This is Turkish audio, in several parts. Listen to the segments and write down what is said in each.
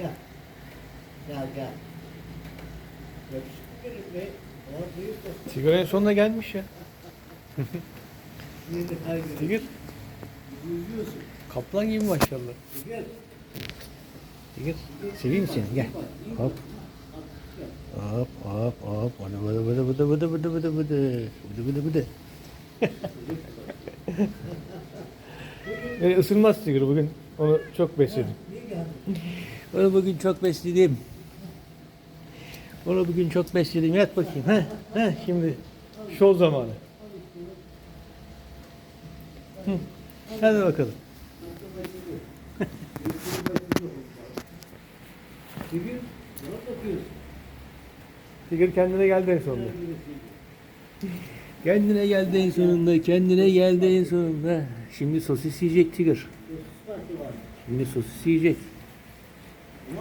Gel. Gel gel. Benim be. Sigaranın sonuna gelmiş ya. Tigir. Kaplan gibi maşallah. Tigir. Seveyim seni gel. Hop. Hop hop hop. Bıdı bıdı bıdı bıdı bıdı bıdı bıdı bıdı. Bıdı bıdı bıdı. e, ısırmaz Tigir bugün. Onu çok besledim. Onu bugün çok besledim. Onu bugün çok besledim. Yat bakayım. Heh, heh, şimdi şov zamanı. Hı. Hadi bakalım. Tigir. Kendine geldi en sonunda. Kendine geldi en sonunda. Kendine geldi en sonunda. Şimdi sosis yiyecek Tigir. Şimdi sosis yiyecek.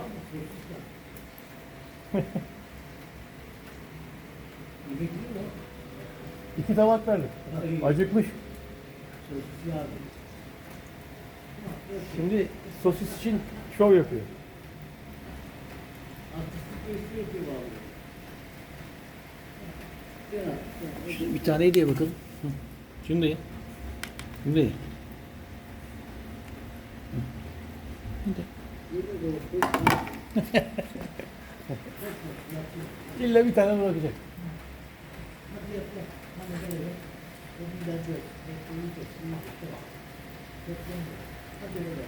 İki tabak verdik. Acıkmış. Şimdi sosis için şov yapıyor. Gel. Bir tane ye bakalım. Hı. Şimdi ye. Şimdi. İlla bir tane bırakacak. Hadi